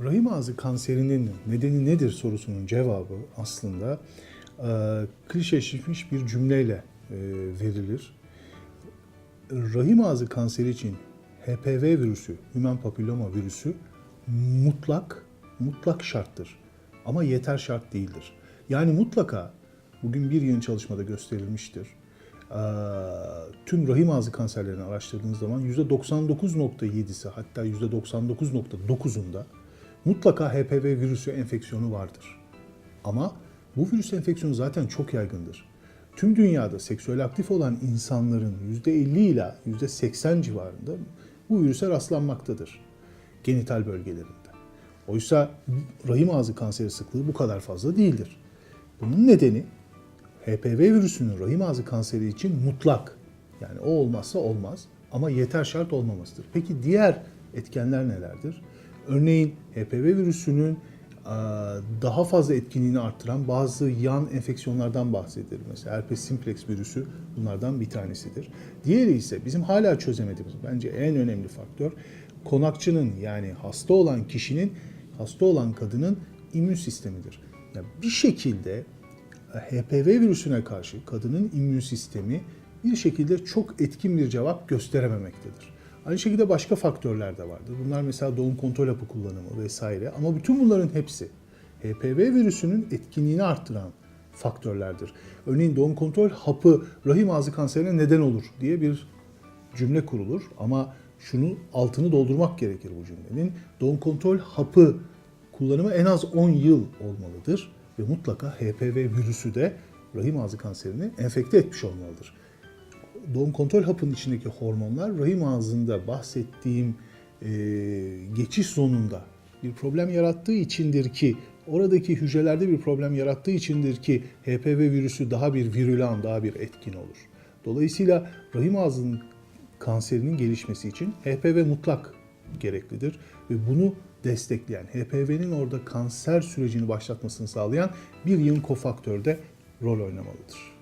Rahim ağzı kanserinin nedeni nedir sorusunun cevabı aslında e, klişeleşmiş bir cümleyle e, verilir. Rahim ağzı kanseri için HPV virüsü, Human Papilloma virüsü mutlak, mutlak şarttır. Ama yeter şart değildir. Yani mutlaka bugün bir yeni çalışmada gösterilmiştir. Ee, tüm rahim ağzı kanserlerini araştırdığınız zaman %99.7'si hatta %99.9'unda mutlaka HPV virüsü enfeksiyonu vardır. Ama bu virüs enfeksiyonu zaten çok yaygındır. Tüm dünyada seksüel aktif olan insanların %50 ila %80 civarında bu virüse rastlanmaktadır genital bölgelerinde. Oysa rahim ağzı kanseri sıklığı bu kadar fazla değildir. Bunun nedeni HPV virüsünün rahim ağzı kanseri için mutlak. Yani o olmazsa olmaz ama yeter şart olmamasıdır. Peki diğer etkenler nelerdir? Örneğin HPV virüsünün daha fazla etkinliğini arttıran bazı yan enfeksiyonlardan bahsedilir. Mesela herpes simplex virüsü bunlardan bir tanesidir. Diğeri ise bizim hala çözemediğimiz bence en önemli faktör konakçının yani hasta olan kişinin hasta olan kadının immün sistemidir. Yani bir şekilde HPV virüsüne karşı kadının immün sistemi bir şekilde çok etkin bir cevap gösterememektedir. Aynı şekilde başka faktörler de vardır. Bunlar mesela doğum kontrol hapı kullanımı vesaire ama bütün bunların hepsi HPV virüsünün etkinliğini arttıran faktörlerdir. Örneğin doğum kontrol hapı rahim ağzı kanserine neden olur diye bir cümle kurulur ama şunu altını doldurmak gerekir bu cümlenin. Doğum kontrol hapı kullanımı en az 10 yıl olmalıdır ve mutlaka HPV virüsü de rahim ağzı kanserini enfekte etmiş olmalıdır. Doğum kontrol hapının içindeki hormonlar rahim ağzında bahsettiğim e, geçiş zonunda bir problem yarattığı içindir ki oradaki hücrelerde bir problem yarattığı içindir ki HPV virüsü daha bir virülan, daha bir etkin olur. Dolayısıyla rahim ağzının kanserinin gelişmesi için HPV mutlak gereklidir ve bunu destekleyen, HPV'nin orada kanser sürecini başlatmasını sağlayan bir yığın kofaktör de rol oynamalıdır.